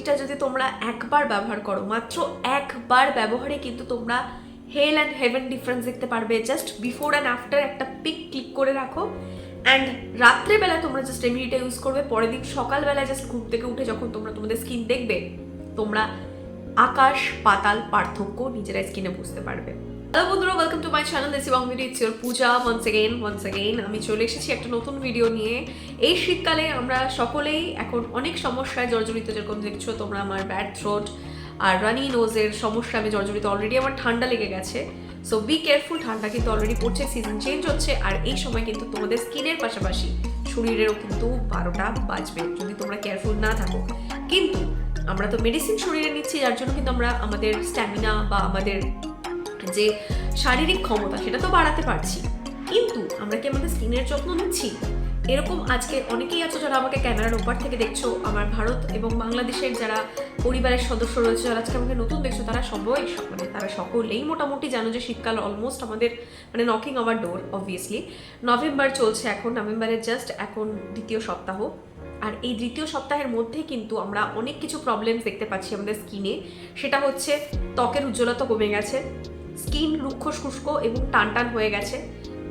রেমেডিটা যদি তোমরা একবার ব্যবহার করো, মাত্র একবার ব্যবহারে কিন্তু তোমরা হেল অ্যান্ড হেভেন ডিফারেন্স দেখতে পারবে। জাস্ট বিফোর অ্যান্ড আফটার একটা পিক ক্লিক করে রাখো। অ্যান্ড রাত্রেবেলা তোমরা জাস্ট রেমিডিটা ইউজ করবে, পরের দিন সকালবেলা জাস্ট ঘুম থেকে উঠে যখন তোমরা তোমাদের স্কিন দেখবে, তোমরা আকাশ পাতাল পার্থক্য নিজেরা স্কিনে বুঝতে পারবে। হ্যালো বন্ধুরা welcome two my channel Desi Bong video it's your Puja once again once again আমি চলে এসেছি একটা নতুন ভিডিও নিয়ে। এই শীতকালে আমরা সকলেই এখন অনেক সমস্যায় জর্জরিত, যেরকম দেখছ তোমরা আমার ব্যাড থ্রোট আর রানি নোজের সমস্যা, আমি জর্জরিত অলরেডি আমার ঠান্ডা লেগে গেছে। সো বি কেয়ারফুল ঠান্ডা কিন্তু অলরেডি পড়ছে সিজন চেঞ্জ হচ্ছে, আর এই সময় কিন্তু তোমাদের স্কিনের পাশাপাশি শরীরেরও কিন্তু বারোটা বাজবে, যদি তোমরা কেয়ারফুল না থাকো। কিন্তু আমরা তো মেডিসিন শরীরে নিচ্ছি, যার জন্য কিন্তু আমরা আমাদের স্ট্যামিনা বা আমাদের যে শারীরিক ক্ষমতা সেটা তো বাড়াতে পারছি। কিন্তু আমরা কি আমাদের স্কিনের যত্ন নিচ্ছি? এরকম আজকে অনেকেই আছো যারা আমাকে ক্যামেরার ওপার থেকে দেখছ, আমার ভারত এবং বাংলাদেশের যারা পরিবারের সদস্য রয়েছে, যারা আজকে আমাকে নতুন দেখছ, তারা সবাই মানে তারা সকলেই মোটামুটি জানো যে শীতকাল অলমোস্ট আমাদের মানে knocking our door obviously November চলছে এখন নভেম্বরের জাস্ট এখন দ্বিতীয় সপ্তাহ। আর এই দ্বিতীয় সপ্তাহের মধ্যে কিন্তু আমরা অনেক কিছু প্রবলেমস দেখতে পাচ্ছি আমাদের স্কিনে সেটা হচ্ছে ত্বকের উজ্জ্বলতা কমে গেছে। স্কিন রুক্ষ শুষ্ক এবং টান টান হয়ে গেছে।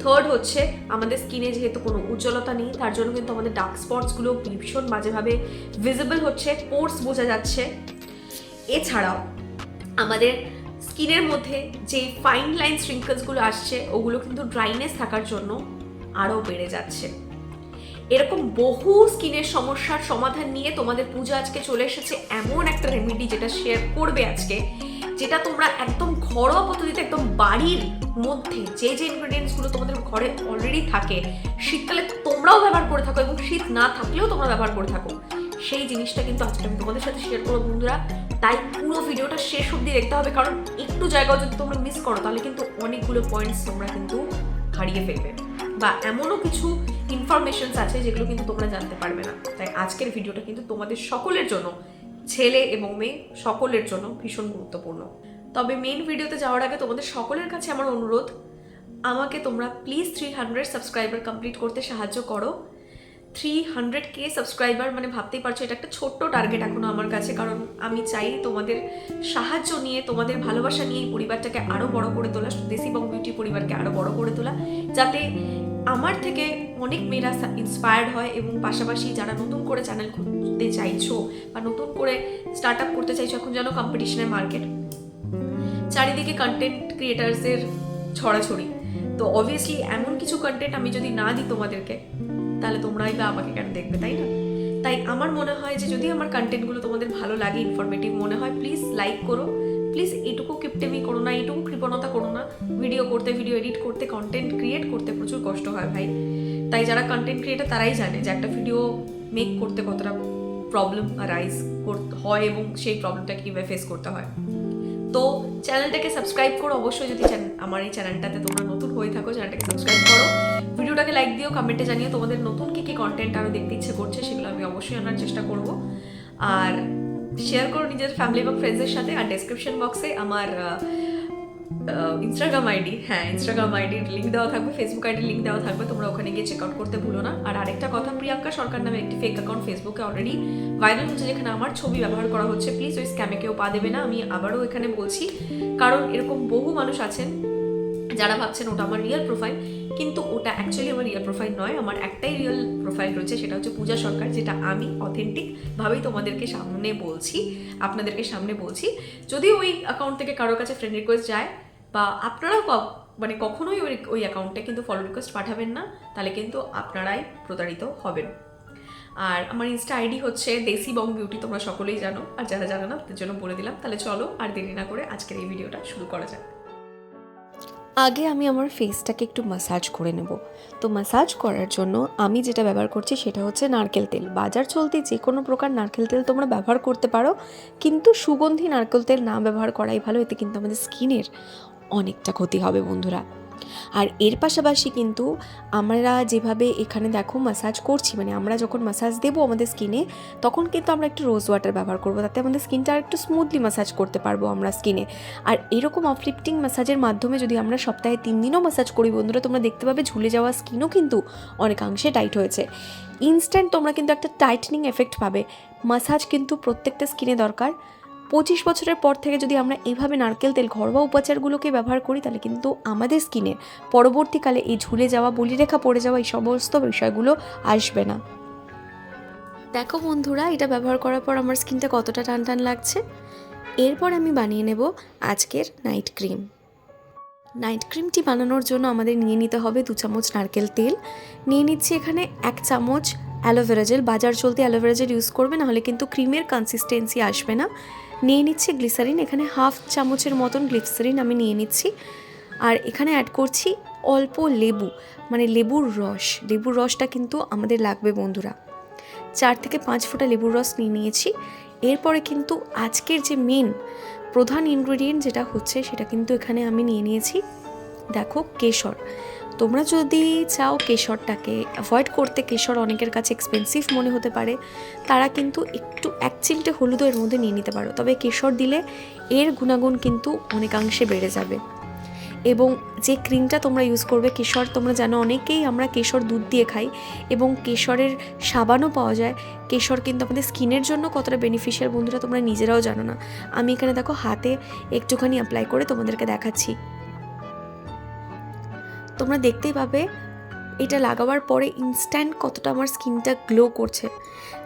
থার্ড হচ্ছে, আমাদের স্কিনে যেহেতু কোনো উজ্জ্বলতা নেই, তার জন্য কিন্তু আমাদের ডার্ক স্পটসগুলো ভীষণ বাজেভাবে ভিজিবল হচ্ছে পোর্স বোঝা যাচ্ছে। এছাড়াও, আমাদের স্কিনের মধ্যে যে ফাইন লাইন শ্রিঙ্কলসগুলো আসছে, ওগুলো কিন্তু ড্রাইনেস থাকার জন্য আরও বেড়ে যাচ্ছে। এরকম বহু স্কিনের সমস্যার সমাধান নিয়ে তোমাদের পূজা আজকে চলে এসেছে, এমন একটা রেমেডি যেটা শেয়ার করবে আজকে। যেটা তোমরা একদম ঘরোয়া পদ্ধতিতে একদম বাড়ির মধ্যে যে যে ইনগ্রেডিয়েন্টসগুলো তোমাদের ঘরে অলরেডি থাকে, শীতকালে তোমরাও ব্যবহার করে থাকো এবং শীত না থাকলেও তোমরা ব্যবহার করে থাকো। সেই জিনিসটা কিন্তু আজকে আমি তোমাদের সাথে শেয়ার করব বন্ধুরা। তাই পুরো ভিডিওটা শেষ অবধি দেখতে হবে, কারণ একটু জায়গাও যদি তোমরা মিস করো, তাহলে কিন্তু অনেকগুলো পয়েন্টস তোমরা কিন্তু হারিয়ে ফেলবে। বা এমনও কিছু ইনফরমেশনস আছে যেগুলো কিন্তু তোমরা জানতে পারবে না। তাই আজকের ভিডিওটা কিন্তু তোমাদের সকলের জন্য ছেলে এবং মেয়ে সকলের জন্য ভীষণ গুরুত্বপূর্ণ। তবে মেন ভিডিওতে যাওয়ার আগে তোমাদের সকলের কাছে আমার অনুরোধ, আমাকে তোমরা please three hundred subscriber complete করতে সাহায্য করো। থ্রি হান্ড্রেড কে সাবস্ক্রাইবার মানে ভাবতেই পারছ, এটা একটা ছোট্ট টার্গেট এখনও আমার কাছে। কারণ আমি চাই তোমাদের সাহায্য নিয়ে, তোমাদের ভালোবাসা নিয়ে এই পরিবারটাকে আরও বড় করে তোলা দেশি বং বিউটি পরিবারকে আরও বড় করে তোলা, যাতে আমার থেকে অনেক মেয়েরা ইন্সপায়ার্ড হয় এবং পাশাপাশি যারা নতুন করে চ্যানেল খুলতে চাইছো বা নতুন করে স্টার্ট আপ করতে চাইছো, এখন যেন কম্পিটিশনের মার্কেট চারিদিকে কন্টেন্ট ক্রিয়েটার্সের ছড়াছড়ি। তো অবভিয়াসলি এমন কিছু কন্টেন্ট আমি যদি না দিই তোমাদেরকে তাহলে তোমরাই বা আমাকে কেন দেখবে, তাই না? তাই আমার মনে হয় যে যদি আমার কন্টেন্টগুলো তোমাদের ভালো লাগে ইনফরমেটিভ মনে হয় প্লিজ লাইক করো। প্লিজ এটুকু কিপটেমি করো না এটুকু কৃপণতা করো না। ভিডিও করতে ভিডিও এডিট করতে কন্টেন্ট ক্রিয়েট করতে প্রচুর কষ্ট হয় ভাই। তাই যারা কন্টেন্ট ক্রিয়েটার তারাই জানে যে একটা ভিডিও মেক করতে কতটা প্রবলেম রাইজ হয় এবং সেই প্রবলেমটাকে কীভাবে ফেস করতে হয়। তো চ্যানেলটাকে সাবস্ক্রাইব করো অবশ্যই যদি আমার এই চ্যানেলটাতে তোমরা নতুন হয়ে থাকো চ্যানেলটাকে সাবস্ক্রাইব করো ভিডিওটাকে লাইক দিও কমেন্টে জানিও তোমাদের নতুন কী কী কন্টেন্ট আরও দেখতে ইচ্ছে করছে, সেগুলো আমি অবশ্যই আনার চেষ্টা করব। আর শেয়ার করো নিজের ফ্যামিলি এবং ফ্রেন্ডসের সাথে, আর ডেসক্রিপশন বক্সে আমার ইনস্টাগ্রাম আইডি হ্যাঁ ইনস্টাগ্রাম আইডির লিঙ্ক দেওয়া থাকবে ফেসবুক আইডির লিঙ্ক দেওয়া থাকবে, তোমরা ওখানে গিয়ে চেক আউট করতে ভুলো না। আর আরেকটা কথা, প্রিয়াঙ্কা সরকার নামে একটি ফেক অ্যাকাউন্ট ফেসবুকে অলরেডি ভাইরাল হচ্ছে, যেখানে আমার ছবি ব্যবহার করা হচ্ছে। প্লিজ ওই স্ক্যামে কেউ পা দেবে না, আমি আবারও এখানে বলছি। কারণ এরকম বহু মানুষ আছেন, যারা ভাবছেন ওটা আমার রিয়েল প্রোফাইল কিন্তু ওটা অ্যাকচুয়ালি আমার রিয়েল প্রোফাইল নয়, আমার একটাই রিয়েল প্রোফাইল রয়েছে, সেটা হচ্ছে পূজা সরকার, যেটা আমি অথেন্টিকভাবেই তোমাদেরকে সামনে বলছি, আপনাদেরকে সামনে বলছি। যদি ওই অ্যাকাউন্ট থেকে কারোর কাছে ফ্রেন্ড রিকোয়েস্ট যায়, বা আপনারাও মানে কখনোই ওই ওই অ্যাকাউন্টে কিন্তু ফলো রিকোয়েস্ট পাঠাবেন না, তাহলে কিন্তু আপনারাই প্রতারিত হবেন। আর আমার ইনস্টা আইডি হচ্ছে দেশি বং বিউটি তোমরা সকলেই জানো, আর যারা জানো না, তাদের জন্য বলে দিলাম। তাহলে চলো আর দেরি না করে আজকের এই ভিডিওটা শুরু করা যাক। আগে আমি আমার ফেসটাকে একটু মাসাজ করে নেব। তো মাসাজ করার জন্য আমি যেটা ব্যবহার করছি সেটা হচ্ছে নারকেল তেল। বাজার চলতে যে কোনো প্রকার নারকেল তেল তোমরা ব্যবহার করতে পারো, কিন্তু সুগন্ধি নারকেল তেল না ব্যবহার করাই ভালো, এতে কিন্তু আমাদের স্কিনের অনেকটা ক্ষতি হবে বন্ধুরা। আর এর পাশাপাশি কিন্তু আমরা যেভাবে এখানে দেখো মাসাজ করছি মানে আমরা যখন মাসাজ দেবো আমাদের স্কিনে তখন কিন্তু আমরা একটু রোজ ওয়াটার ব্যবহার করব। তাতে আমাদের স্কিনটা আর একটু স্মুথলি মাসাজ করতে পারব আমরা স্কিনে আর এরকম অফলিফটিং মাসাজের মাধ্যমে যদি আমরা সপ্তাহে তিন দিনও মাসাজ করি বন্ধুরা, তোমরা দেখতে পাবে ঝুলে যাওয়া স্কিনও কিন্তু অনেকাংশে টাইট হয়েছে। ইনস্ট্যান্ট তোমরা কিন্তু একটা টাইটনিং এফেক্ট পাবে। মাসাজ কিন্তু প্রত্যেকটা স্কিনে দরকার। পঁচিশ বছরের পর থেকে যদি আমরা এইভাবে নারকেল তেল ঘরোয়া উপাচারগুলোকে ব্যবহার করি, তাহলে কিন্তু আমাদের স্কিনে পরবর্তীকালে এই ঝুলে যাওয়া, বলিরেখা পড়ে যাওয়া এই সমস্ত বিষয়গুলো আসবে না। দেখো বন্ধুরা, এটা ব্যবহার করার পর আমার স্কিনটা কতটা টান টান লাগছে। এরপর আমি বানিয়ে নেব আজকের নাইট ক্রিম। নাইট ক্রিমটি বানানোর জন্য আমাদের নিয়ে নিতে হবে দু চামচ নারকেল তেল। নিয়ে নিচ্ছি এখানে এক চামচ অ্যালোভেরা জেল, বাজার চলতে অ্যালোভেরা জেল ইউজ করবে, নাহলে কিন্তু ক্রিমের কনসিস্টেন্সি আসবে না। নিয়ে নিচ্ছি গ্লিসারিন এখানে হাফ চামচের মতন গ্লিসারিন আমি নিয়ে নিচ্ছি। আর এখানে অ্যাড করছি অল্প লেবু মানে লেবুর রস। লেবুর রসটা কিন্তু আমাদের লাগবে বন্ধুরা। চার থেকে পাঁচ ফোঁটা লেবুর রস নিয়ে নিয়েছি। এরপরে কিন্তু আজকের যে মেন প্রধান ইনগ্রেডিয়েন্ট যেটা হচ্ছে, সেটা কিন্তু এখানে আমি নিয়ে নিয়েছি। দেখো, কেশর। তোমরা যদি চাও কেশরটাকে অ্যাভয়েড করতে, কেশর অনেকের কাছে এক্সপেন্সিভ মনে হতে পারে, তারা কিন্তু একটু, এক চিমটে হলুদও এর মধ্যে নিয়ে নিতে পারো। তবে কেশর দিলে এর গুণাগুণ কিন্তু অনেকাংশে বেড়ে যাবে। এবং যে ক্রিমটা তোমরা ইউজ করবে, কেশর, তোমরা জানো অনেকেই আমরা কেশর দুধ দিয়ে খাই এবং কেশরের সাবানও পাওয়া যায়। কেশর কিন্তু আমাদের স্কিনের জন্য কতটা বেনিফিশিয়াল বন্ধুরা তোমরা নিজেরাও জানো না। আমি এখানে দেখো হাতে একটুখানি অ্যাপ্লাই করে তোমাদেরকে দেখাচ্ছি। তোমরা দেখতেই পাবে এটা লাগাবার পরে ইনস্ট্যান্ট কতটা আমার স্কিনটা গ্লো করছে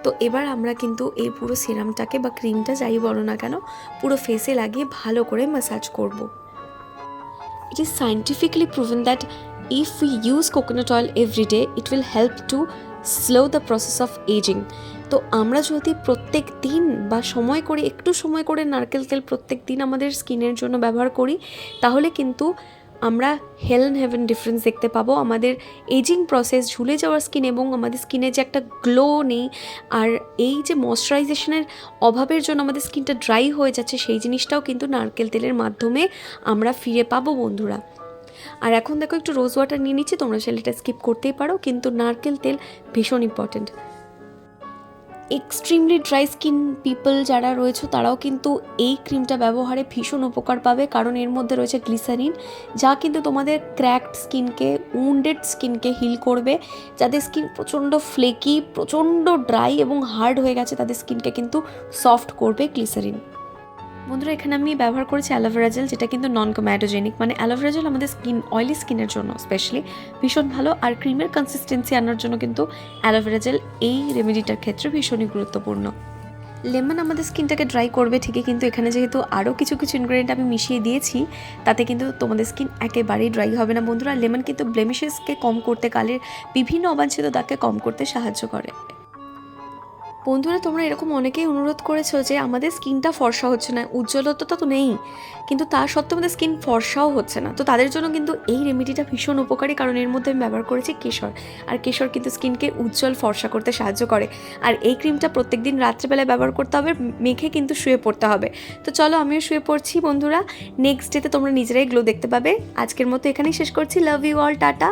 তো এবার আমরা কিন্তু এই পুরো সিরামটাকে বা ক্রিমটা যাই বলো না কেন পুরো ফেসে লাগিয়ে ভালো করে ম্যাসাজ করব ইট is scientifically proven that if we use coconut oil every day, it will help to slow the process of aging. তো আমরা যদি প্রত্যেক দিন বা সময় করে একটু সময় করে নারকেল তেল প্রত্যেক দিন আমাদের স্কিনের জন্য ব্যবহার করি তাহলে কিন্তু আমরা হেল অ্যান্ড হেভেন ডিফারেন্স দেখতে পাবো। আমাদের এজিং প্রসেস ঝুলে যাওয়ার স্কিন এবং আমাদের স্কিনে যে একটা গ্লো নেই, আর এই যে ময়শ্চারাইজেশনের অভাবের জন্য আমাদের স্কিনটা ড্রাই হয়ে যাচ্ছে, সেই জিনিসটাও কিন্তু নারকেল তেলের মাধ্যমে আমরা ফিরে পাবো বন্ধুরা। আর এখন দেখো একটু রোজ ওয়াটার নিয়ে নিচ্ছি, তোমরা সেটা স্কিপ করতেই পারো, কিন্তু নারকেল তেল ভীষণ important extremely dry skin people যারা রয়েছে, তারাও কিন্তু এই ক্রিমটা ব্যবহারে ভীষণ উপকার পাবে। কারণ এর মধ্যে রয়েছে গ্লিসারিন যা কিন্তু তোমাদের ক্র্যাকড স্কিনকে উন্ডেড স্কিনকে হিল করবে। যাদের স্কিন প্রচণ্ড ফ্লেকি প্রচণ্ড ড্রাই এবং হার্ড হয়ে গেছে, তাদের স্কিনকে কিন্তু সফট করবে গ্লিসারিন বন্ধুরা, এখানে আমি ব্যবহার করেছি অ্যালোভেরা জেল, যেটা কিন্তু নন কম্যাটোজেনিক মানে অ্যালোভেরা জেল আমাদের স্কিন অয়েলি স্কিনের জন্য স্পেশালি ভীষণ ভালো, আর ক্রিমের কনসিস্টেন্সি আনার জন্য কিন্তু অ্যালোভেরা জেল এই রেমেডিটার ক্ষেত্রে ভীষণই গুরুত্বপূর্ণ। লেমন আমাদের স্কিনটাকে ড্রাই করবে ঠিকই, কিন্তু এখানে যেহেতু আরও কিছু কিছু ইনগ্রেডিয়েন্ট আমি মিশিয়ে দিয়েছি, তাতে কিন্তু তোমাদের স্কিন একেবারেই ড্রাই হবে না। বন্ধুরা, লেমন কিন্তু ব্লেমিশেসকে কম করতে, কালের বিভিন্ন অবাঞ্ছিত দাগকে কম করতে সাহায্য করে। বন্ধুরা, তোমরা এরকম অনেকেই অনুরোধ করেছ যে আমাদের স্কিনটা ফর্সা হচ্ছে না, উজ্জ্বলতা তো নেই, কিন্তু তা সত্ত্বেও আমাদের স্কিন ফর্সাও হচ্ছে না। তো তাদের জন্য কিন্তু এই রেমেডিটা ভীষণ উপকারী, কারণ এর মধ্যে আমি ব্যবহার করেছি কেশর, আর কেশর কিন্তু স্কিনকে উজ্জ্বল, ফর্সা করতে সাহায্য করে। আর এই ক্রিমটা প্রত্যেকদিন রাত্রেবেলায় ব্যবহার করতে হবে, মেখে কিন্তু শুয়ে পড়তে হবে। তো চলো আমিও শুয়ে পড়ছি, বন্ধুরা। নেক্সট ডেতে তোমরা নিজেরাই গ্লো দেখতে পাবে। আজকের মতো এখানেই শেষ করছি। Love you all tata.